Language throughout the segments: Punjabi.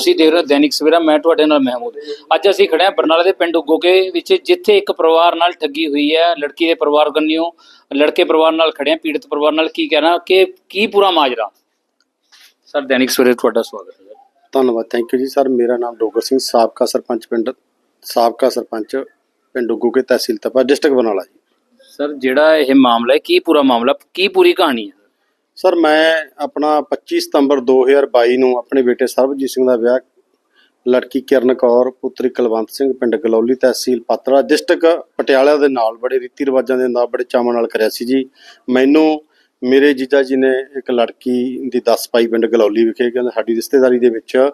ਤੁਸੀਂ ਦੇਖ ਰਹੇ ਹੋ ਦੈਨਿਕ ਸਵੇਰਾ ਮੈਂ ਤੁਹਾਡੇ ਨਾਲ ਮਹਿਮੂਦ। ਅੱਜ ਅਸੀਂ ਖੜੇ ਹਾਂ ਬਰਨਾਲਾ ਦੇ ਪਿੰਡ ਗੋਗੇ ਵਿੱਚ ਜਿੱਥੇ ਇੱਕ ਪਰਿਵਾਰ ਨਾਲ ਠੱਗੀ ਹੋਈ ਹੈ ਲੜਕੀ ਦੇ ਪਰਿਵਾਰ ਕੰਨਿਓ ਲੜਕੇ ਪਰਿਵਾਰ ਨਾਲ ਖੜੇ ਹਾਂ ਪੀੜਤ ਪਰਿਵਾਰ ਨਾਲ ਕੀ ਕਹਿਣਾ ਕਿ ਕੀ ਪੂਰਾ ਮਾਜਰਾ? ਸਰ ਦੈਨਿਕ ਸਵੇਰੇ ਤੁਹਾਡਾ ਸਵਾਗਤ ਹੈ। ਧੰਨਵਾਦ ਥੈਂਕ ਯੂ ਜੀ। ਸਰ ਮੇਰਾ ਨਾਮ ਡੋਗਰ ਸਿੰਘ ਸਾਬਕਾ ਸਰਪੰਚ ਪਿੰਡ ਸਾਬਕਾ ਸਰਪੰਚ ਪਿੰਡ ਗੁੱਗੇ ਤਹਿਸੀਲ ਤਪਾ ਡਿਸਟ੍ਰਿਕਟ ਬਰਨਾਲਾ ਜੀ। ਸਰ ਜਿਹੜਾ ਇਹ ਮਾਮਲਾ ਹੈ ਕੀ ਪੂਰਾ ਮਾਮਲਾ ਕੀ ਪੂਰੀ ਕਹਾਣੀ ਹੈ? ਸਰ, ਮੈਂ ਆਪਣਾ 25 ਸਤੰਬਰ 2022 ਨੂੰ ਆਪਣੇ ਬੇਟੇ ਸਰਬਜੀਤ ਸਿੰਘ ਦਾ ਵਿਆਹ ਲੜਕੀ ਕਿਰਨ ਕੌਰ, ਪੁੱਤਰੀ ਕੁਲਵੰਤ ਸਿੰਘ, ਪਿੰਡ ਗਲੌਲੀ ਤਹਿਸੀਲ ਪਾਤੜਾ ਡਿਸਟ੍ਰਿਕਟ ਪਟਿਆਲਾ ਦੇ ਨਾਲ, ਬੜੇ ਰੀਤੀ ਰਿਵਾਜਾਂ ਦੇ ਨਾਲ, ਬੜੇ ਚਾਵਾਂ ਨਾਲ ਕਰਿਆ ਸੀ ਜੀ। ਮੈਨੂੰ, ਮੇਰੇ ਜੀਜਾ ਜੀ ਨੇ ਇੱਕ ਲੜਕੀ ਦੀ ਦੱਸ ਪਾਈ ਪਿੰਡ ਗਲੌਲੀ ਵਿਖੇ, ਕਹਿੰਦੇ ਸਾਡੀ ਰਿਸ਼ਤੇਦਾਰੀ ਦੇ ਵਿੱਚ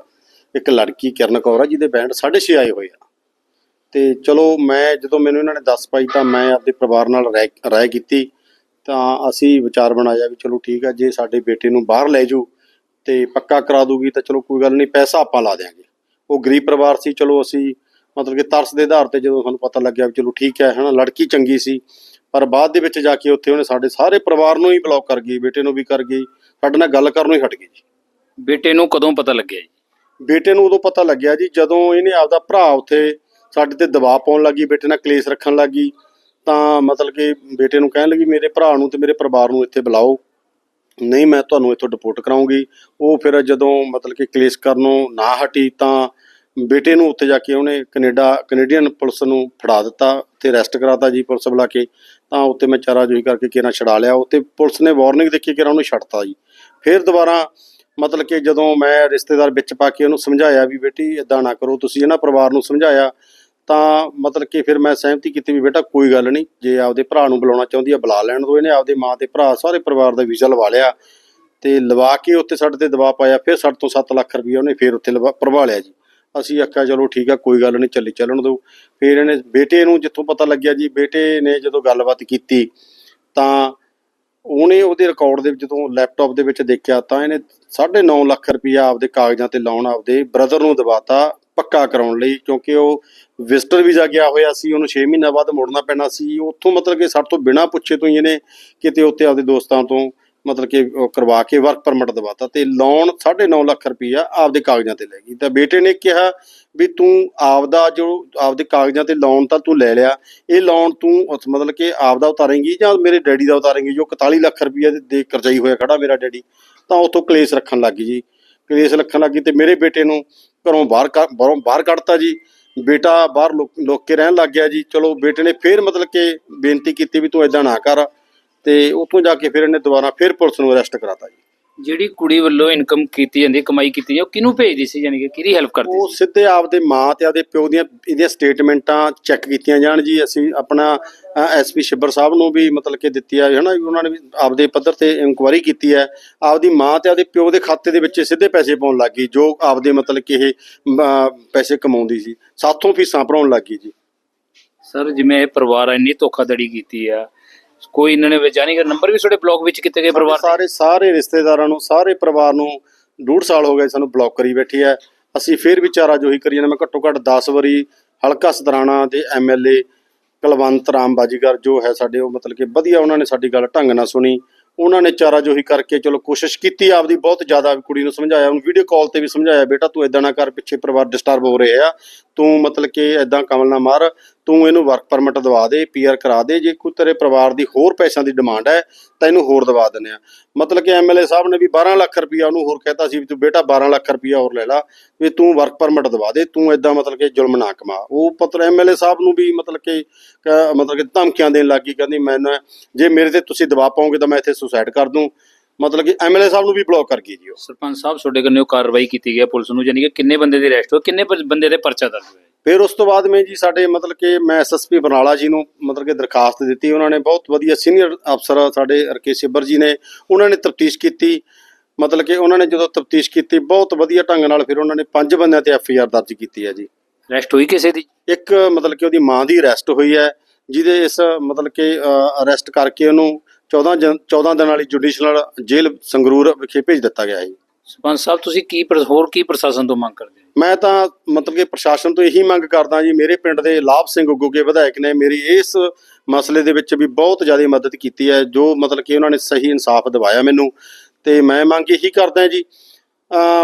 ਇੱਕ ਲੜਕੀ ਕਿਰਨ ਕੌਰ ਆ, ਜਿਹਦੇ ਬੈਂਡ 6.5 ਆਏ ਹੋਏ ਆ। ਤੇ ਚਲੋ, ਮੈਂ ਜਦੋਂ ਮੈਨੂੰ ਇਹਨਾਂ ਨੇ ਦੱਸ ਪਾਈ ਤਾਂ ਮੈਂ ਆਪਦੇ ਪਰਿਵਾਰ ਨਾਲ ਰਹਿ ਰਾਏ ਕੀਤੀ। ਤਾਂ ਅਸੀਂ ਵਿਚਾਰ ਬਣਾਇਆ ਵੀ ਚਲੋ ਠੀਕ ਆ ਜੇ ਸਾਡੇ ਬੇਟੇ ਨੂੰ ਬਾਹਰ ਲੈ ਜਾਊ ਤੇ ਪੱਕਾ ਕਰਾ ਦੂਗੀ ਤਾਂ ਚਲੋ ਕੋਈ ਗੱਲ ਨਹੀਂ ਪੈਸਾ ਆਪਾਂ ਲਾ ਦਿਆਂਗੇ। ਉਹ ਗਰੀਬ ਪਰਿਵਾਰ ਸੀ ਚਲੋ ਅਸੀਂ ਮਤਲਬ ਕਿ ਤਰਸ ਦੇ ਆਧਾਰ ਤੇ ਜਦੋਂ ਸਾਨੂੰ ਪਤਾ ਲੱਗਿਆ ਵੀ ਚਲੋ ਠੀਕ ਹੈ ਹਨਾ ਲੜਕੀ ਚੰਗੀ ਸੀ ਪਰ ਬਾਅਦ ਦੇ ਵਿੱਚ ਜਾ ਕੇ ਉੱਥੇ ਉਹਨੇ ਸਾਡੇ ਸਾਰੇ ਪਰਿਵਾਰ ਨੂੰ ਹੀ ਬਲੌਕ ਕਰ ਗਈ ਬੇਟੇ ਨੂੰ ਵੀ ਕਰ ਗਈ ਸਾਡੇ ਨਾਲ ਗੱਲ ਕਰਨੋਂ ਹੀ ਹਟ ਗਈ ਜੀ। ਬੇਟੇ ਨੂੰ ਕਦੋਂ ਪਤਾ ਲੱਗਿਆ ਜੀ? ਬੇਟੇ ਨੂੰ ਉਦੋਂ ਪਤਾ ਲੱਗਿਆ ਜੀ ਜਦੋਂ ਇਹਨੇ ਆਪਦਾ ਭਰਾ ਉੱਥੇ ਸਾਡੇ ਤੇ ਦਬਾਅ ਪਾਉਣ ਲੱਗੀ ਬੇਟੇ ਨਾਲ ਕਲੇਸ਼ ਰੱਖਣ ਲੱਗੀ ਤਾਂ ਮਤਲਬ ਕਿ ਬੇਟੇ ਨੂੰ ਕਹਿਣ ਲੱਗੀ, ਮੇਰੇ ਭਰਾ ਨੂੰ ਤੇ ਮੇਰੇ ਪਰਿਵਾਰ ਨੂੰ ਇੱਥੇ ਬੁਲਾਓ। ਨਹੀਂ, ਮੈਂ ਤੁਹਾਨੂੰ ਇੱਥੋਂ ਡਿਪੋਰਟ ਕਰਾਉਂਗੀ। ਉਹ ਫਿਰ ਜਦੋਂ ਮਤਲਬ ਕਿ ਕਲੇਸ਼ ਕਰਨੋਂ ਨਾ ਹਟੀ ਤਾਂ ਬੇਟੇ ਨੂੰ ਉੱਥੇ ਜਾ ਕੇ ਉਹਨੇ ਕੈਨੇਡਾ, ਕੈਨੇਡੀਅਨ ਪੁਲਿਸ ਨੂੰ ਫੜਾ ਦਿੱਤਾ ਤੇ ਅਰੈਸਟ ਕਰਾਤਾ ਜੀ ਪੁਲਿਸ ਬੁਲਾ ਕੇ। ਤਾਂ ਉੱਤੇ ਮੈਂ ਚਾਰਾ ਜੋਈ ਕਰਕੇ ਕਿਹਨਾਂ ਛਡਾ ਲਿਆ। ਉੱਤੇ ਪੁਲਿਸ ਨੇ ਵਾਰਨਿੰਗ ਦੇ ਕੇ ਕਿਹਨਾਂ ਉਹਨੂੰ ਛੱਡਤਾ ਜੀ। ਫਿਰ ਦੁਬਾਰਾ ਮਤਲਬ ਕਿ ਜਦੋਂ ਮੈਂ ਰਿਸ਼ਤੇਦਾਰ ਵਿੱਚ ਪਾ ਕੇ ਉਹਨੂੰ ਸਮਝਾਇਆ ਵੀ ਬੇਟੀ ਇਦਾਂ ਨਾ ਕਰੋ, ਤੁਸੀਂ ਇਹਨਾਂ ਪਰਿਵਾਰ ਨੂੰ ਸਮਝਾਇਆ। ਤਾਂ ਮਤਲਬ ਕਿ ਫਿਰ ਮੈਂ ਸਹਿਮਤੀ ਕੀਤੀ ਵੀ ਬੇਟਾ ਕੋਈ ਗੱਲ ਨਹੀਂ, ਜੇ ਆਪਦੇ ਭਰਾ ਨੂੰ ਬੁਲਾਉਣਾ ਚਾਹੁੰਦੀ ਆ, ਬੁਲਾ ਲੈਣ ਦੋ ਇਹਨੇ, ਆਪਦੇ ਮਾਂ ਤੇ ਭਰਾ, ਸਾਰੇ ਪਰਿਵਾਰ ਦਾ ਵੀਜ਼ਾ ਲਵਾ ਲਿਆ ਤੇ ਲਵਾ ਕੇ ਉੱਤੇ ਸਾਡੇ ਤੇ ਦਬਾਅ ਪਾਇਆ, ਫਿਰ ਸਾਡੇ ਤੋਂ 7 ਲੱਖ ਰੁਪਈਆ ਉਹਨੇ ਫਿਰ ਉੱਥੇ ਲਵਾ, ਭਰਵਾ ਲਿਆ ਜੀ। ਅਸੀਂ ਆਖਿਆ, ਚਲੋ ਠੀਕ ਆ, ਕੋਈ ਗੱਲ ਨਹੀਂ, ਚੱਲੀ ਚੱਲਣ ਦਿਓ। ਫਿਰ ਇਹਨੇ ਬੇਟੇ ਨੂੰ ਜਿੱਥੋਂ ਪਤਾ ਲੱਗਿਆ ਜੀ, ਬੇਟੇ ਨੇ ਜਦੋਂ ਗੱਲਬਾਤ ਕੀਤੀ ਤਾਂ ਉਹਨੇ ਉਹਦੇ ਰਿਕਾਰਡ ਦੇ ਵਿੱਚ ਜਦੋਂ ਲੈਪਟਾਪ ਦੇ ਵਿੱਚ ਦੇਖਿਆ ਤਾਂ ਇਹਨੇ 9.5 ਲੱਖ ਰੁਪਈਆ ਆਪਦੇ ਕਾਗਜ਼ਾਂ ਤੇ ਲਾਉਣ, ਆਪਦੇ ਬ੍ਰਦਰ ਨੂੰ ਦਵਾਤਾ ਪੱਕਾ ਕਰਾਉਣ ਲਈ, ਕਿਉਂਕਿ ਉਹ ਵਿਜ਼ਟਰ ਵੀਜ਼ਾ ਗਿਆ ਹੋਇਆ ਸੀ, ਉਹਨੂੰ 6 ਮਹੀਨਾ ਬਾਅਦ ਮੁੜਨਾ ਪੈਣਾ ਸੀ। ਉੱਥੋਂ ਮਤਲਬ ਕਿ ਸਾਡੇ ਤੋਂ ਬਿਨਾਂ ਪੁੱਛੇ ਤੋਂ ਹੀ ਇਹਨੇ ਕਿਤੇ ਉੱਤੇ ਆਪਦੇ ਦੋਸਤਾਂ ਤੋਂ ਮਤਲਬ ਕਿ ਉਹ ਕਰਵਾ ਕੇ ਵਰਕ ਪਰਮਿਟ ਦਵਾਤਾ ਤੇ ਲੋਨ 9.5 ਲੱਖ ਰੁਪਈਆ ਆਪਦੇ ਕਾਗਜ਼ਾਂ ਤੇ ਲੈ ਗਈ। ਤਾਂ ਬੇਟੇ ਨੇ ਕਿਹਾ ਵੀ ਤੂੰ ਆਪਦਾ ਜੋ ਆਪਦੇ ਕਾਗਜ਼ਾਂ ਤੇ ਲੋਨ ਤਾਂ ਤੂੰ ਲੈ ਲਿਆ, ਇਹ ਲੋਨ ਤੂੰ ਮਤਲਬ ਕਿ ਆਪਦਾ ਉਤਾਰੇਂਗੀ ਜਾਂ ਮੇਰੇ ਡੈਡੀ ਦਾ ਉਤਾਰੇਂਗੀ, ਜੋ 41 ਲੱਖ ਰੁਪਈਆ ਦੇ- ਦੇ ਕਰਜ਼ਾਈ ਹੋਇਆ ਖੜਾ ਮੇਰਾ ਡੈਡੀ, ਤਾਂ ਉੱਥੋਂ ਕਲੇਸ਼ ਰੱਖਣ ਲੱਗ ਗਈ ਜੀ। ਕਲੇਸ਼ ਰੱਖਣ ਲੱਗੀ ਤੇ ਮੇਰੇ ਬੇਟੇ ਨੂੰ ਘਰੋਂ ਬਾਹਰ ਕੱਢ- ਬਾਹਰੋਂ ਬਾਹਰ ਕੱਢਤਾ ਜੀ। ਬੇਟਾ ਬਾਹਰ ਲੁਕ ਲੁੱਕ ਕੇ ਰਹਿਣ ਲੱਗ ਗਿਆ ਜੀ। ਚਲੋ ਬੇਟੇ ਨੇ ਫੇਰ ਮਤਲਬ ਕਿ ਬੇਨਤੀ ਕੀਤੀ ਵੀ ਤੂੰ ਇਦਾਂ ਨਾ ਕਰ ਤੇ ਉੱਥੋਂ ਜਾ ਕੇ ਫਿਰ ਇਹਨੇ ਦੁਬਾਰਾ ਫਿਰ ਪੁਲਿਸ ਨੂੰ ਅਰੈਸਟ ਕਰਾਤਾ ਜੀ। ਜਿਹੜੀ ਕੁੜੀ ਵੱਲੋਂ ਇਨਕਮ ਕੀਤੀ ਜਾਂਦੀ ਹੈ ਕਮਾਈ ਕੀਤੀ ਜਾਂਦੀ ਉਹ ਕਿਹਨੂੰ ਭੇਜਦੀ ਸੀ ਯਾਨੀ ਕਿ ਕਿਹਦੀ ਹੈਲਪ ਕਰਦੀ ਉਹ ਸਿੱਧੇ ਆਪਦੇ ਮਾਂ ਤੇ ਆਪਦੇ ਪਿਓ ਦੀਆਂ ਇਹਦੀਆਂ ਸਟੇਟਮੈਂਟਾਂ ਚੈੱਕ ਕੀਤੀਆਂ ਜਾਣ ਜੀ ਅਸੀਂ ਆਪਣਾ ਐਸਪੀ ਸ਼ਿੱਬਰ ਸਾਹਿਬ ਨੂੰ ਵੀ ਮਤਲਬ ਕਿ ਦਿੱਤੀ ਆ ਹਨਾ ਉਹਨਾਂ ਨੇ ਵੀ ਆਪਦੇ ਪੱਧਰ ਤੇ ਇਨਕੁਆਇਰੀ ਕੀਤੀ ਹੈ। ਆਪਦੀ ਮਾਂ ਤੇ ਆਪਦੇ ਪਿਓ ਦੇ ਖਾਤੇ ਦੇ ਵਿੱਚ ਸਿੱਧੇ ਪੈਸੇ ਪਾਉਣ ਲੱਗ ਗਈ ਜੋ ਆਪਦੇ ਮਤਲਬ ਕਿ ਇਹ ਪੈਸੇ ਕਮਾਉਂਦੀ ਸੀ ਸਾਥੋਂ ਫੀਸਾਂ ਭਰਾਉਣ ਲੱਗ ਗਈ ਜੀ। ਸਰ ਜਿਵੇਂ ਇਹ ਪਰਿਵਾਰ ਇੰਨੀ ਧੋਖਾਧੜੀ ਕੀਤੀ ਆ ਕੋਈ ਇਹਨਾਂ ਨੇ ਜਾਣੀ ਕਿ ਨੰਬਰ ਵੀ ਤੁਹਾਡੇ ਬਲੌਕ ਵਿੱਚ ਕੀਤੇ ਗਏ ਪਰਿਵਾਰ ਦੇ? ਸਾਰੇ ਸਾਰੇ ਰਿਸ਼ਤੇਦਾਰਾਂ ਨੂੰ ਸਾਰੇ ਪਰਿਵਾਰ ਨੂੰ ਡੂਢ ਸਾਲ ਹੋ ਗਏ ਸਾਨੂੰ ਬਲੌਕ ਕਰੀ ਬੈਠੀ ਹੈ। ਅਸੀਂ ਫੇਰ ਵਿਚਾਰਾ ਜੋਹੀ ਕਰੀ ਜਾਂਦੇ ਮੈਂ ਘੱਟੋ ਘੱਟ 10 ਵਾਰੀ ਹਲਕਾ ਸਦਰਾਣਾ ਦੇ ਐਮਐਲਏ ਕੁਲਵੰਤ ਰਾਮ ਬਾਜੀਗਰ ਜੋ ਹੈ ਸਾਡੇ ਉਹ ਮਤਲਬ ਕਿ ਵਧੀਆ ਉਹਨਾਂ ਨੇ ਸਾਡੀ ਗੱਲ ਢੰਗ ਨਾਲ ਸੁਣੀ। ਉਹਨਾਂ ਨੇ ਚਾਰਾ ਜੋਹੀ ਕਰਕੇ ਚਲੋ ਕੋਸ਼ਿਸ਼ ਕੀਤੀ ਆਪਦੀ ਬਹੁਤ ਜ਼ਿਆਦਾ ਕੁੜੀ ਨੂੰ ਸਮਝਾਇਆ। ਉਹਨੂੰ ਵੀਡੀਓ ਕਾਲ ਤੇ ਵੀ ਸਮਝਾਇਆ ਬੇਟਾ ਤੂੰ ਇਦਾਂ ਨਾ ਕਰ ਪਿੱਛੇ ਪਰਿਵਾਰ ਡਿਸਟਰਬ ਹੋ ਰਹੇ ਆ। ਤੂੰ ਮਤਲਬ ਕਿ ਇਦਾਂ ਕਮਲ ਨਾ ਮਾਰ, ਤੂੰ ਇਹਨੂੰ ਵਰਕ ਪਰਮਿਟ ਦਵਾ ਦੇ ਪੀਆਰ ਕਰਾ ਦੇ, ਜੇ ਕੋਈ ਤੇਰੇ ਪਰਿਵਾਰ ਦੀ ਹੋਰ ਪੈਸਿਆਂ ਦੀ ਡਿਮਾਂਡ ਹੈ, ਤਾਂ ਇਹਨੂੰ ਹੋਰ ਦਵਾ ਦਿੰਦੇ ਆ ਮਤਲਬ ਕਿ ਐਮਐਲਏ ਸਾਹਿਬ ਨੇ ਵੀ 12 ਲੱਖ ਰੁਪਇਆ ਉਹਨੂੰ ਹੋਰ ਕਹਿਤਾ ਸੀ ਵੀ ਤੂੰ ਬੇਟਾ 12 ਲੱਖ ਰੁਪਇਆ ਹੋਰ ਲੈ ਲਾ, ਵੀ ਤੂੰ ਵਰਕ ਪਰਮਿਟ ਦਵਾ ਦੇ, ਤੂੰ ਇਦਾਂ ਮਤਲਬ ਕਿ ਜ਼ੁਲਮ ਨਾ ਕਮਾ। ਉਹ ਪਤਰ ਐਮਐਲਏ ਸਾਹਿਬ ਨੂੰ ਵੀ ਮਤਲਬ ਕਿ ਮਤਲਬ ਕਿ ਧਮਕੀਆਂ ਦੇਣ ਲੱਗੀ ਕਹਿੰਦੀ ਮੈਨੂੰ, ਜੇ ਮੇਰੇ ਤੇ ਤੁਸੀਂ ਦਬਾਅ ਪਾਓਗੇ ਤਾਂ ਮੈਂ ਇੱਥੇ ਸੁਸਾਈਡ ਕਰ ਦੂੰ। ਮਤਲਬ ਕਿ ਐਮਐਲਏ ਸਾਹਿਬ ਨੂੰ ਵੀ ਬਲੌਕ ਕਰ ਗਈ ਜੀ ਉਹ। ਸਰਪੰਚ ਸਾਹਿਬ ਤੁਹਾਡੇ ਕੰਨੇ ਉਹ ਕਾਰਵਾਈ ਕੀਤੀ ਗਈ ਹੈ ਪੁਲਿਸ ਨੂੰ ਯਾਨੀ ਕਿ ਕਿੰਨੇ ਬੰਦੇ ਦੇ ਅਰੈਸਟ ਹੋਏ ਕਿੰਨੇ ਪ- ਬੰਦੇ ਦੇ ਪਰਚਾ ਦਰਜ ਹੋਇਆ ਫਿਰ ਉਸ ਤੋਂ ਬਾਅਦ ਮੈਂ ਜੀ ਸਾਡੇ ਮਤਲਬ ਕਿ ਮੈਂ ਐਸਐਸਪੀ ਬਰਨਾਲਾ ਜੀ ਨੂੰ ਮਤਲਬ ਕਿ ਦਰਖਾਸਤ ਦਿੱਤੀ ਉਹਨਾਂ ਨੇ ਬਹੁਤ ਵਧੀਆ ਸੀਨੀਅਰ ਅਫਸਰ ਸਾਡੇ ਰਕੇਸ਼ ਸਿੱਬਰ ਜੀ ਨੇ ਉਹਨਾਂ ਨੇ ਤਫਤੀਸ਼ ਕੀਤੀ। ਮਤਲਬ ਕਿ ਉਹਨਾਂ ਨੇ ਜਦੋਂ ਤਫਤੀਸ਼ ਕੀਤੀ ਬਹੁਤ ਵਧੀਆ ਢੰਗ ਨਾਲ ਫਿਰ ਉਹਨਾਂ ਨੇ ਪੰਜ ਬੰਦਿਆਂ ਤੇ ਐਫਆਈਆਰ ਦਰਜ ਕੀਤੀ ਹੈ ਜੀ। ਅਰੈਸਟ ਹੋਈ ਕਿਸੇ ਦੀ? ਇੱਕ ਮਤਲਬ ਕਿ ਉਹਦੀ ਮਾਂ ਦੀ ਅਰੈਸਟ ਹੋਈ ਹੈ ਜਿਹਦੇ ਇਸ ਮਤਲਬ ਕਿ ਅਰੈਸਟ ਕਰਕੇ ਉਹਨੂੰ 14 ਜਨ- 14 ਦਿਨ ਵਾਲੀ ਜੁਡੀਸ਼ਨਲ ਜੇਲ੍ਹ ਸੰਗਰੂਰ ਵਿਖੇ ਭੇਜ ਦਿੱਤਾ ਗਿਆ ਹੈ ਸਰਪੰਚ ਸਾਹਿਬ ਤੁਸੀਂ ਕੀ ਪ੍ਰ- ਹੋਰ ਕੀ ਪ੍ਰਸ਼ਾਸਨ ਤੋਂ ਮੰਗ ਕਰਦੇ ਹੋ? ਮੈਂ ਤਾਂ ਮਤਲਬ ਕਿ ਪ੍ਰਸ਼ਾਸਨ ਤੋਂ ਇਹੀ ਮੰਗ ਕਰਦਾ ਜੀ ਮੇਰੇ ਪਿੰਡ ਦੇ ਲਾਭ ਸਿੰਘ ਗੁੱਗੇ ਵਿਧਾਇਕ ਨੇ ਮੇਰੀ ਇਸ ਮਸਲੇ ਦੇ ਵਿੱਚ ਵੀ ਬਹੁਤ ਜ਼ਿਆਦਾ ਮਦਦ ਕੀਤੀ ਹੈ ਜੋ ਮਤਲਬ ਕਿ ਉਹਨਾਂ ਨੇ ਸਹੀ ਇਨਸਾਫ ਦਿਵਾਇਆ ਮੈਨੂੰ। ਤੇ ਮੈਂ ਮੰਗ ਇਹੀ ਕਰਦਾ ਜੀ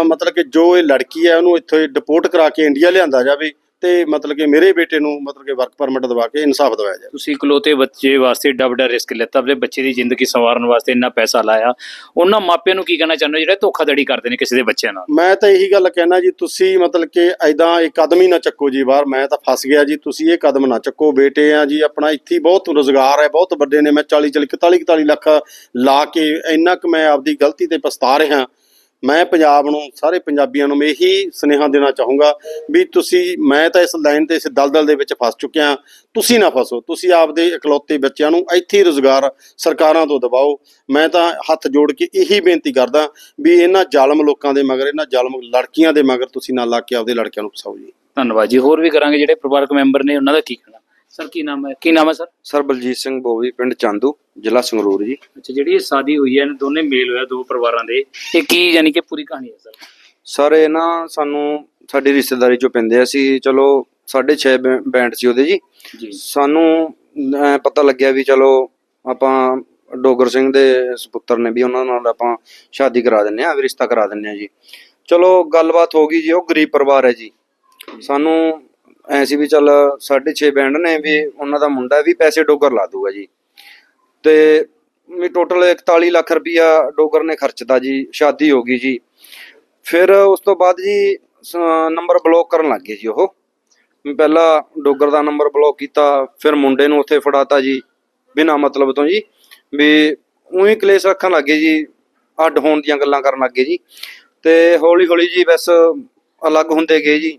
ਮਤਲਬ ਕਿ ਜੋ ਇਹ ਲੜਕੀ ਹੈ ਉਹਨੂੰ ਇੱਥੇ ਡਿਪੋਰਟ ਕਰਾ ਕੇ ਇੰਡੀਆ ਲਿਆਂਦਾ ਜਾਵੇ। ਤੇ ਮਤਲਬ ਕਿ ਮੇਰੇ ਬੇਟੇ ਨੂੰ ਮਤਲਬ ਕਿ ਵਰਕ ਪਰਮਿਟ ਦਵਾ ਕੇ ਇਨਸਾਫ ਦਿਵਾਇਆ ਜਾਵੇ। ਤੁਸੀਂ ਇਕਲੌਤੇ ਬੱਚੇ ਵਾਸਤੇ ਏਡਾ ਵੱਡਾ ਰਿਸਕ ਲਿੱਤਾ ਆਪਣੇ ਬੱਚੇ ਦੀ ਜ਼ਿੰਦਗੀ ਸੰਵਾਰਨ ਵਾਸਤੇ ਇੰਨਾ ਪੈਸਾ ਲਾਇਆ। ਉਹਨਾਂ ਮਾਪਿਆਂ ਨੂੰ ਕੀ ਕਹਿਣਾ ਚਾਹੁੰਦੇ ਜਿਹੜੇ ਧੋਖਾਧੜੀ ਕਰਦੇ ਨੇ ਕਿਸੇ ਦੇ ਬੱਚਿਆਂ ਨਾਲ? ਮੈਂ ਤਾਂ ਇਹੀ ਗੱਲ ਕਹਿਣਾ ਜੀ ਤੁਸੀਂ ਮਤਲਬ ਕਿ ਐਦਾਂ ਇਹ ਕਦਮ ਹੀ ਨਾ ਚੱਕੋ ਜੀ ਬਾਹਰ। ਮੈਂ ਤਾਂ ਫਸ ਗਿਆ ਜੀ ਤੁਸੀਂ ਇਹ ਕਦਮ ਨਾ ਚੱਕੋ। ਬੇਟੇ ਆ ਜੀ ਆਪਣਾ ਇੱਥੇ ਬਹੁਤ ਰੋਜ਼ਗਾਰ ਹੈ ਬਹੁਤ ਵੱਡੇ ਨੇ। ਮੈਂ 40 40 41 41 ਲੱਖ ਲਾ ਕੇ ਇੰਨਾ ਕੁ ਮੈਂ ਆਪਦੀ ਗਲਤੀ ਤੇ ਪਛਤਾ ਰਿਹਾ। ਮੈਂ ਪੰਜਾਬ ਨੂੰ, ਸਾਰੇ ਪੰਜਾਬੀਆਂ ਨੂੰ ਇਹੀ ਸੁਨੇਹਾ ਦੇਣਾ ਚਾਹੂੰਗਾ ਵੀ ਤੁਸੀਂ, ਮੈਂ ਤਾਂ ਇਸ ਲਾਈਨ ਤੇ, ਇਸ ਦਲਦਲ ਦੇ ਵਿੱਚ ਫਸ ਚੁੱਕਿਆ ਤੁਸੀਂ ਨਾ ਫਸੋ, ਤੁਸੀਂ ਆਪਦੇ ਇਕਲੌਤੇ ਬੱਚਿਆਂ ਨੂੰ ਇੱਥੇ ਹੀ ਰੋਜ਼ਗਾਰ ਸਰਕਾਰਾਂ ਤੋਂ ਦਬਾਓ ਮੈਂ ਤਾਂ ਹੱਥ ਜੋੜ ਕੇ ਇਹੀ ਬੇਨਤੀ ਕਰਦਾ ਵੀ ਇਹਨਾਂ ਜ਼ਾਲਮ ਲੋਕਾਂ ਦੇ ਮਗਰ, ਇਹਨਾਂ ਜ਼ਾਲਮ ਲੜਕੀਆਂ ਦੇ ਮਗਰ ਤੁਸੀਂ ਨਾ ਲੱਗ ਕੇ ਆਪਦੇ ਲੜਕਿਆਂ ਨੂੰ ਫਸਾਓ ਜੀ। ਧੰਨਵਾਦ ਜੀ। ਹੋਰ ਵੀ ਕਰਾਂਗੇ ਜਿਹੜੇ ਪਰਿਵਾਰਕ ਮੈਂਬਰ ਨੇ, ਉਹਨਾਂ ਦਾ ਕੀ ਕਹਿਣਾ? ਸਰ ਕੀ ਨਾਮ ਹੈ? ਕੀ ਨਾਮ ਹੈ ਸਰ? ਸਰ ਬਲਜੀਤ ਸਿੰਘ ਬੋਵੀ ਪਿੰਡ ਚਾਂਦੂ ਜ਼ਿਲ੍ਹਾ ਸੰਗਰੂਰ ਜੀ। ਅੱਛਾ ਜਿਹੜੀ ਇਹ ਸ਼ਾਦੀ ਹੋਈ ਹੈ ਇਹਨਾਂ ਦੋਨੇ ਮੇਲ ਹੋਇਆ ਦੋ ਪਰਿਵਾਰਾਂ ਦੇ। ਇਹ ਕੀ ਯਾਨੀ ਕਿ ਪੂਰੀ ਕਹਾਣੀ ਹੈ ਸਰ? ਸਰ ਇਹ ਨਾ ਸਾਨੂੰ ਸਾਡੀ ਰਿਸ਼ਤੇਦਾਰੀ ਚੋਂ ਪੈਂਦੇ ਆ। ਸੀ ਚਲੋ 6.5 ਬੈਂਡ ਸੀ ਉਹਦੇ ਜੀ। ਸਾਨੂੰ ਪਤਾ ਲੱਗਿਆ ਵੀ ਚਲੋ ਆਪਾਂ ਡੋਗਰ ਸਿੰਘ ਦੇ ਸੁਪੁੱਤਰ ਨੇ ਵੀ ਉਹਨਾਂ ਨਾਲ ਆਪਾਂ ਸ਼ਾਦੀ ਕਰਾ ਦਿੰਨੇ ਆ ਵੀ ਰਿਸ਼ਤਾ ਕਰਾ ਦਿੰਨੇ ਆ ਜੀ। ਚਲੋ ਗੱਲਬਾਤ ਹੋ ਗਈ ਜੀ ਉਹ ਗਰੀਬ ਪਰਿਵਾਰ ਹੈ ਜੀ। ਸਾਨੂੰ ਐ ਸੀ ਵੀ ਚੱਲ 6.5 ਬੈਂਡ ਨੇ ਵੀ ਉਹਨਾਂ ਦਾ ਮੁੰਡਾ ਵੀ ਪੈਸੇ ਡੋਗਰ ਲਾ ਦੂਗਾ ਜੀ। ਤੇ ਵੀ ਟੋਟਲ 41 ਲੱਖ ਰੁਪਇਆ ਡੋਗਰ ਨੇ ਖਰਚਤਾ ਜੀ, ਸ਼ਾਦੀ ਹੋ ਗਈ ਜੀ। ਫਿਰ ਉਸ ਤੋਂ ਬਾਅਦ ਜੀ ਨੰਬਰ ਬਲੌਕ ਕਰਨ ਲੱਗ ਗਏ ਜੀ ਉਹ। ਪਹਿਲਾਂ ਡੋਗਰ ਦਾ ਨੰਬਰ ਬਲੌਕ ਕੀਤਾ, ਫਿਰ ਮੁੰਡੇ ਨੂੰ ਉੱਥੇ ਫੜਾਤਾ ਜੀ, ਬਿਨਾਂ ਮਤਲਬ ਤੋਂ ਜੀ। ਵੀ ਉਹੀ ਕਲੇਸ਼ ਰੱਖਣ ਲੱਗੇ ਜੀ, ਅੱਡ ਹੋਣ ਦੀਆਂ ਗੱਲਾਂ ਕਰਨ ਲੱਗੇ ਜੀ। ਤੇ ਹੌਲੀ ਹੌਲੀ ਜੀ ਬਸ ਅਲੱਗ ਹੁੰਦੇ ਗਏ ਜੀ।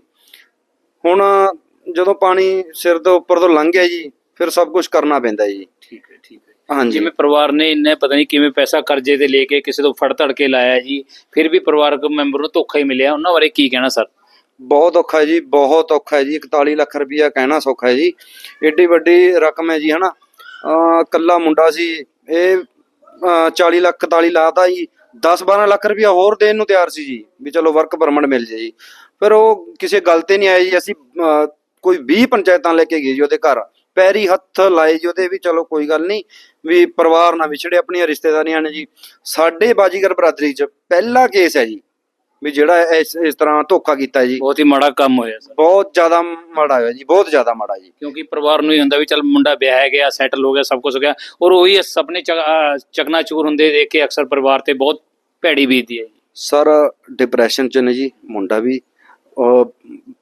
ਹੁਣ ਜਦੋਂ ਪਾਣੀ ਸਿਰ ਦੇ ਉੱਪਰ ਤੋਂ ਲੰਘ ਗਿਆ ਜੀ ਫਿਰ ਸਭ ਕੁਝ ਕਰਨਾ ਪੈਂਦਾ ਜੀ। ਠੀਕ ਹੈ ਠੀਕ ਹੈ। ਹਾਂਜੀ। ਜਿਵੇਂ ਪਰਿਵਾਰ ਨੇ ਇੰਨੇ ਪਤਾ ਨਹੀਂ ਕਿਵੇਂ ਪੈਸਾ ਕਰਜ਼ੇ ਤੇ ਲੈ ਕੇ ਕਿਸੇ ਤੋਂ ਫੜ ਧੜ ਕੇ ਲਾਇਆ ਜੀ ਫਿਰ ਵੀ ਪਰਿਵਾਰਕ ਮੈਂਬਰ ਨੂੰ ਧੋਖਾ ਹੀ ਮਿਲਿਆ। ਉਹਨਾਂ ਬਾਰੇ ਕੀ ਕਹਿਣਾ ਸਰ? ਬਹੁਤ ਔਖਾ ਹੈ ਜੀ ਬਹੁਤ ਔਖਾ ਹੈ ਜੀ। 41 ਲੱਖ ਰੁਪਇਆ ਕਹਿਣਾ ਸੌਖਾ ਹੈ ਜੀ। ਏਡੀ ਵੱਡੀ ਰਕਮ ਹੈ ਜੀ ਹਨਾ? ਕੱਲਾ ਮੁੰਡਾ ਸੀ ਇਹ ਅਹ 40 ਲੱਖ 41 ਲਾਤਾ ਜੀ। 10 12 ਲੱਖ ਰੁਪਇਆ ਹੋਰ ਦੇਣ ਨੂੰ ਤਿਆਰ ਸੀ ਜੀ ਵੀ ਚਲੋ ਵਰਕ ਪਰਮਿਟ ਮਿਲ ਜੇ ਜੀ। ਫਿਰ ਉਹ ਕਿਸੇ ਗੱਲ ਤੇ ਨਹੀਂ ਆਏ ਜੀ ਅਸੀਂ ਅਹ ਕੋਈ 20 ਪੰਚਾਇਤਾਂ ਲੈ ਕੇ ਗਏ ਜੀ ਉਹਦੇ ਘਰ। ਪੈਰੀ ਹੱਥ ਲਾਏ ਜੀ ਉਹਦੇ ਵੀ ਚਲੋ ਕੋਈ ਗੱਲ ਨਹੀਂ ਵੀ ਪਰਿਵਾਰ ਨਾਲ ਵਿਛੜੇ ਆਪਣੀਆਂ ਰਿਸ਼ਤੇਦਾਰੀਆਂ ਨੇ ਜੀ। ਸਾਡੇ ਬਾਜੀਗਰ ਬਰਾਦਰੀ 'ਚ ਪਹਿਲਾ ਕੇਸ ਹੈ ਜੀ ਵੀ ਜਿਹੜਾ ਇਸ ਇਸ ਤਰ੍ਹਾਂ ਧੋਖਾ ਕੀਤਾ ਹੈ ਜੀ। ਬਹੁਤ ਹੀ ਮਾੜਾ ਕੰਮ ਹੋਇਆ ਸਰ। ਬਹੁਤ ਜ਼ਿਆਦਾ ਮਾੜਾ ਹੋਇਆ ਜੀ ਬਹੁਤ ਜ਼ਿਆਦਾ ਮਾੜਾ ਜੀ। ਕਿਉਂਕਿ ਪਰਿਵਾਰ ਨੂੰ ਹੀ ਹੁੰਦਾ ਵੀ ਚੱਲ ਮੁੰਡਾ ਵਿਆਹ ਗਿਆ ਸੈਟਲ ਹੋ ਗਿਆ ਸਭ ਕੁਝ ਹੋ ਗਿਆ। ਔਰ ਉਹੀ ਸੁਪਨੇ ਚਕਨਾ ਚੂਰ ਹੁੰਦੇ ਦੇਖ ਕੇ ਅਕਸਰ ਪਰਿਵਾਰ ਤੇ ਬਹੁਤ ਭੈੜੀ ਬੀਤਦੀ ਹੈ ਜੀ। ਸਰ ਡਿਪਰੈਸ਼ਨ ਚ ਨੇ ਜੀ ਮੁੰਡਾ ਵੀ ਉਹ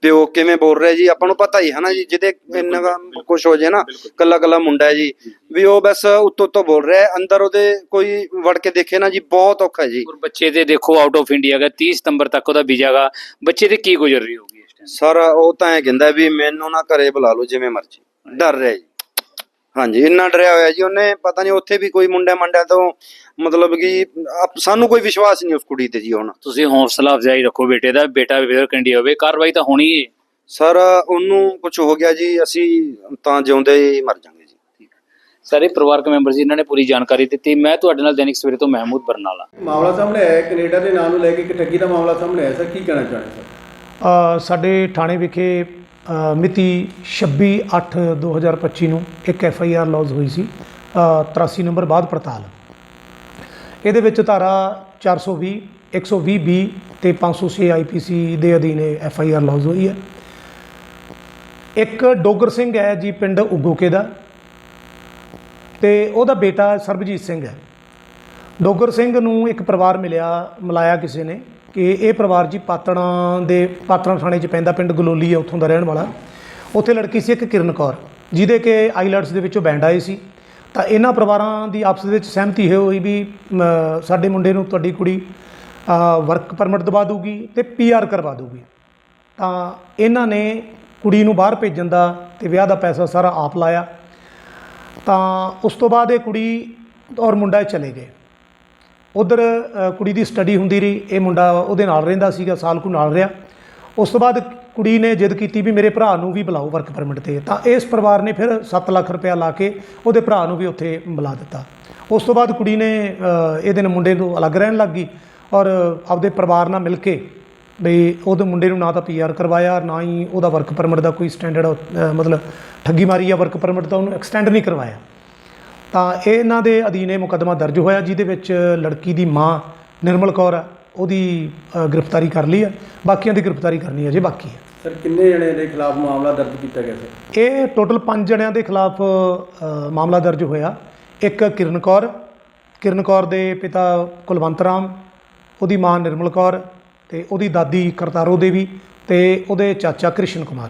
ਪਿਓ ਕਿਵੇਂ ਬੋਲ ਰਿਹਾ ਜੀ ਆਪਾਂ ਨੂੰ ਪਤਾ ਹੀ ਹੈ ਨਾ ਜੀ ਜਿਹਦੇ ਇੰਨਾ ਕੁਝ ਹੋ ਜੇ ਨਾ ਕੱਲਾ ਕੱਲਾ ਮੁੰਡਾ ਹੈ ਜੀ। ਵੀ ਉਹ ਬਸ ਉੱਤੋਂ ਉੱਤੋਂ ਬੋਲ ਰਿਹਾ ਹੈ, ਅੰਦਰ ਉਹਦੇ ਕੋਈ ਵੜ ਕੇ ਦੇਖੇ ਨਾ ਜੀ ਬਹੁਤ ਔਖਾ ਜੀ। ਔਰ ਬੱਚੇ ਦੇ ਦੇਖੋ ਆਊਟ ਆਫ ਇੰਡੀਆ ਗਾ 30 ਸਤੰਬਰ ਤੱਕ ਉਹਦਾ ਵੀਜ਼ਾ ਗਾ ਬੱਚੇ ਤੇ ਕੀ ਗੁਜ਼ਰ ਰਹੀ ਹੋਗੀ ਇਸ ਟਾਈਮ ਸਰ ਉਹ ਤਾਂ ਐ ਕਹਿੰਦਾ ਵੀ ਮੈਨੂੰ ਨਾ ਘਰੇ ਬੁਲਾ ਲਓ ਜਿਵੇਂ ਮਰਜ਼ੀ ਡਰ ਰਿਹਾ ਜੀ। ਹਾਂਜੀ ਇੰਨਾ ਡਰਿਆ ਹੋਇਆ ਜੀ ਉਹਨੇ ਪਤਾ ਨਹੀਂ ਉੱਥੇ ਵੀ ਕੋਈ ਮੁੰਡਿਆਂ ਮੰਡਿਆਂ ਤੋਂ ਮਤਲਬ ਕਿ ਆਪ- ਸਾਨੂੰ ਕੋਈ ਵਿਸ਼ਵਾਸ ਨਹੀਂ ਉਸ ਕੁੜੀ ਤੇ ਜੀ ਹੁਣ। ਤੁਸੀਂ ਹੌਸਲਾ ਅਫਜ਼ਾਈ ਰੱਖੋ ਬੇਟੇ ਦਾ ਬੇਟਾ ਵੇਅਰ ਕੰਡੀ ਹੋਵੇ ਕਾਰਵਾਈ ਤਾਂ ਹੋਣੀ ਹੈ ਸਰ ਉਹਨੂੰ ਕੁਝ ਹੋ ਗਿਆ ਜੀ ਅਸੀਂ ਤਾਂ ਜਿਉਂਦੇ ਹੀ ਮਰ ਜਾਵਾਂਗੇ ਜੀ। ਸਾਰੇ ਪਰਿਵਾਰਕ ਮੈਂਬਰ ਜੀ ਇਹਨਾਂ ਨੇ ਪੂਰੀ ਜਾਣਕਾਰੀ ਦਿੱਤੀ। ਮੈਂ ਤੁਹਾਡੇ ਨਾਲ ਦੈਨਿਕ ਸਵੇਰੇ ਤੋਂ ਮਹਿਮੂਦ ਬਰਨਾਲਾ। ਮਾਮਲਾ ਸਾਹਮਣੇ ਆਇਆ ਹੈ, ਕੈਨੇਡਾ ਦੇ ਨਾਂ ਨੂੰ ਲੈ ਕੇ ਇੱਕ ਠੱਗੀ ਦਾ ਮਾਮਲਾ ਸਾਹਮਣੇ ਆਇਆ। ਸਰ ਕੀ ਕਹਿਣਾ ਚਾਹੁੰਦੇ ਸਰ ਅ, ਸਾਡੇ ਥਾਣੇ ਵਿਖੇ ਮਿਤੀ 26/8/2025 ਨੂੰ ਇੱਕ ਐਫ ਆਈ ਆਰ ਲੌਜ ਹੋਈ ਸੀ ਅ, 83 ਨੰਬਰ ਬਾਅਦ ਪੜਤਾਲ। ਇਹਦੇ ਵਿੱਚ ਧਾਰਾ 420 120 ਬੀ ਤੇ 506 ਆਈਪੀਸੀ ਦੇ ਅਧੀਨ ਐਫ ਆਈ ਆਰ ਲੌਜ ਹੋਈ ਹੈ। ਇੱਕ ਡੋਗਰ ਸਿੰਘ ਹੈ ਜੀ ਪਿੰਡ ਉਗੋਕੇ ਦਾ ਤੇ ਉਹਦਾ ਬੇਟਾ ਸਰਬਜੀਤ ਸਿੰਘ ਹੈ। ਡੋਗਰ ਸਿੰਘ ਨੂੰ ਇੱਕ ਪਰਿਵਾਰ ਮਿਲਿਆ ਮਿਲਾਇਆ ਕਿਸੇ ਨੇ। ਕਿ ਇਹ ਪਰਿਵਾਰ ਜੀ ਪਾਤੜਾਂ ਦੇ ਪਾਤੜਾਂ ਥਾਣੇ 'ਚ ਪੈਂਦਾ, ਪਿੰਡ ਗਲੋਲੀ ਹੈ ਉੱਥੋਂ ਦਾ ਰਹਿਣ ਵਾਲਾ। ਉੱਥੇ ਲੜਕੀ ਸੀ ਇੱਕ ਕਿਰਨ ਕੌਰ, ਜਿਹਦੇ ਕਿ ਆਈਲੈਟਸ ਦੇ ਵਿੱਚੋਂ ਬੈਂਡ ਆਏ ਸੀ। ਤਾਂ ਇਹਨਾਂ ਪਰਿਵਾਰਾਂ ਦੀ ਆਪਸ ਦੇ ਵਿੱਚ ਸਹਿਮਤੀ ਇਹ ਹੋਈ ਵੀ ਸਾਡੇ ਮੁੰਡੇ ਨੂੰ ਤੁਹਾਡੀ ਕੁੜੀ ਵਰਕ ਪਰਮਿਟ ਦਵਾ ਦੂਗੀ ਤੇ ਪੀਆਰ ਕਰਵਾ ਦੂਗੀ। ਤਾਂ ਇਹਨਾਂ ਨੇ ਕੁੜੀ ਨੂੰ ਬਾਹਰ ਭੇਜਣ ਦਾ ਤੇ ਵਿਆਹ ਦਾ ਪੈਸਾ ਸਾਰਾ ਆਪ ਲਾਇਆ। ਤਾਂ ਉਸ ਤੋਂ ਬਾਅਦ ਇਹ ਕੁੜੀ ਔਰ ਮੁੰਡਾ ਚਲੇ ਗਏ। ਉਧਰ ਕੁੜੀ ਦੀ ਸਟੱਡੀ ਹੁੰਦੀ ਰਹੀ। ਇਹ ਮੁੰਡਾ ਉਹਦੇ ਨਾਲ ਰਹਿੰਦਾ ਸੀਗਾ, ਸਾਲ ਕੁ ਨਾਲ ਰਿਹਾ। ਉਸ ਤੋਂ ਬਾਅਦ ਕੁੜੀ ਨੇ ਜਿੱਦ ਕੀਤੀ ਵੀ ਮੇਰੇ ਭਰਾ ਨੂੰ ਵੀ ਬੁਲਾਓ ਵਰਕ ਪਰਮਿਟ ਤੇ। ਤਾਂ ਇਸ ਪਰਿਵਾਰ ਨੇ ਫਿਰ 7 ਲੱਖ ਰੁਪਇਆ ਲਾ ਕੇ ਉਹਦੇ ਭਰਾ ਨੂੰ ਵੀ ਉੱਥੇ ਬੁਲਾ ਦਿੱਤਾ। ਉਸ ਤੋਂ ਬਾਅਦ ਕੁੜੀ ਨੇ ਇਹਦੇ ਨਾਲ ਮੁੰਡੇ ਨੂੰ ਅਲੱਗ ਰਹਿਣ ਲੱਗ ਗਈ ਔਰ ਆਪਦੇ ਪਰਿਵਾਰ ਨਾਲ ਮਿਲ ਕੇ ਬਈ ਉਹਦੇ ਮੁੰਡੇ ਨੂੰ ਨਾ ਤਾਂ ਪੀਆਰ ਕਰਵਾਇਆ, ਨਾ ਹੀ ਉਹਦਾ ਵਰਕ ਪਰਮਿਟ ਦਾ ਕੋਈ ਸਟੈਂਡਰਡ ਮਤਲਬ ਠੱਗੀ ਮਾਰੀ ਆ ਵਰਕ ਪਰਮਿਟ ਤਾਂ ਉਹਨੂੰ ਐਕਸਟੈਂਡ ਨਹੀਂ ਕਰਵਾਇਆ। ਤਾਂ ਇਹ ਇਹਨਾਂ ਦੇ ਅਧੀਨ ਇਹ ਮੁਕੱਦਮਾ ਦਰਜ ਹੋਇਆ ਜਿਹਦੇ ਵਿੱਚ ਲੜਕੀ ਦੀ ਮਾਂ ਨਿਰਮਲ ਕੌਰ ਹੈ ਉਹਦੀ ਅ, ਗ੍ਰਿਫਤਾਰੀ ਕਰ ਲਈ ਹੈ ਬਾਕੀਆਂ ਦੀ ਗ੍ਰਿਫਤਾਰੀ ਕਰਨੀ ਅਜੇ ਬਾਕੀ ਹੈ। ਸਰ ਕਿੰਨੇ ਜਣੇ ਦੇ ਖਿਲਾਫ ਮਾਮਲਾ ਦਰਜ ਕੀਤਾ ਗਿਆ ਸਰ? ਇਹ ਟੋਟਲ 5 ਜਣਿਆਂ ਦੇ ਖਿਲਾਫ ਅ, ਮਾਮਲਾ ਦਰਜ ਹੋਇਆ। ਇੱਕ ਕਿਰਨ ਕੌਰ ਕਿਰਨ ਕੌਰ ਦੇ ਪਿਤਾ ਕੁਲਵੰਤ ਰਾਮ ਉਹਦੀ ਮਾਂ ਨਿਰਮਲ ਕੌਰ ਤੇ ਉਹਦੀ ਦਾਦੀ ਕਰਤਾਰੋ ਦੇਵੀ ਤੇ ਉਹਦੇ ਚਾਚਾ ਕ੍ਰਿਸ਼ਨ ਕੁਮਾਰ।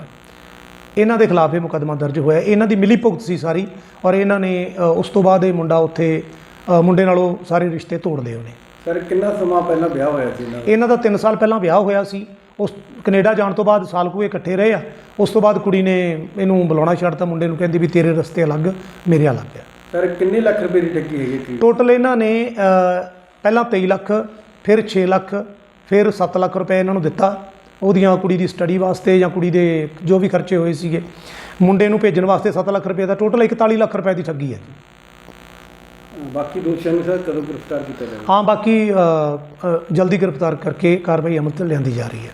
ਇਹਨਾਂ ਦੇ ਖਿਲਾਫ ਇਹ ਮੁਕੱਦਮਾ ਦਰਜ ਹੋਇਆ। ਇਹਨਾਂ ਦੀ ਮਿਲੀ ਭੁਗਤ ਸੀ ਸਾਰੀ ਔਰ ਇਹਨਾਂ ਨੇ ਉਸ ਤੋਂ ਬਾਅਦ ਇਹ ਮੁੰਡਾ ਉੱਥੇ ਮੁੰਡੇ ਨਾਲੋਂ ਸਾਰੇ ਰਿਸ਼ਤੇ ਤੋੜ ਲਏ ਉਹਨੇ। ਸਰ ਕਿੰਨਾ ਸਮਾਂ ਪਹਿਲਾਂ ਵਿਆਹ ਹੋਇਆ ਸੀ ਇਹਨਾਂ ਦਾ? ਇਹਨਾਂ ਦਾ 3 ਸਾਲ ਪਹਿਲਾਂ ਵਿਆਹ ਹੋਇਆ ਸੀ। ਉਸ ਕੈਨੇਡਾ ਜਾਣ ਤੋਂ ਬਾਅਦ ਸਾਲ ਕੁ ਇਹ ਇਕੱਠੇ ਰਹੇ ਆ। ਉਸ ਤੋਂ ਬਾਅਦ ਕੁੜੀ ਨੇ ਇਹਨੂੰ ਬੁਲਾਉਣਾ ਛੱਡਤਾ। ਮੁੰਡੇ ਨੂੰ ਕਹਿੰਦੀ ਵੀ ਤੇਰੇ ਰਸਤੇ ਅਲੱਗ ਮੇਰੇ ਅਲੱਗ ਆ। ਸਰ ਕਿੰਨੇ ਲੱਖ ਰੁਪਏ ਦੀ ਠੱਗੀ ਹੈਗੀ ਸੀ? ਟੋਟਲ ਇਹਨਾਂ ਨੇ ਪਹਿਲਾਂ 23 ਲੱਖ ਫਿਰ 6 ਲੱਖ ਫਿਰ 7 ਲੱਖ ਰੁਪਏ ਇਹਨਾਂ ਨੂੰ ਦਿੱਤਾ। ਉਹਦੀਆਂ ਕੁੜੀ ਦੀ ਸਟੱਡੀ ਵਾਸਤੇ ਜਾਂ ਕੁੜੀ ਦੇ ਜੋ ਵੀ ਖਰਚੇ ਹੋਏ ਸੀਗੇ ਮੁੰਡੇ ਨੂੰ ਭੇਜਣ ਵਾਸਤੇ 7 ਲੱਖ ਰੁਪਏ ਦਾ ਟੋਟਲ 41 ਲੱਖ ਰੁਪਏ ਦੀ ਠੱਗੀ ਹੈ ਜੀ। ਬਾਕੀ ਦੋਸ਼ੀਆਂ ਨੂੰ ਸਰ ਕਦੋਂ ਗ੍ਰਿਫਤਾਰ ਕੀਤਾ ਜਾਵੇਗਾ? ਹਾਂ ਬਾਕੀ ਜਲਦੀ ਗ੍ਰਿਫਤਾਰ ਕਰਕੇ ਕਾਰਵਾਈ ਅਮਲ ਤੇ ਲਿਆਂਦੀ ਜਾ ਰਹੀ ਹੈ।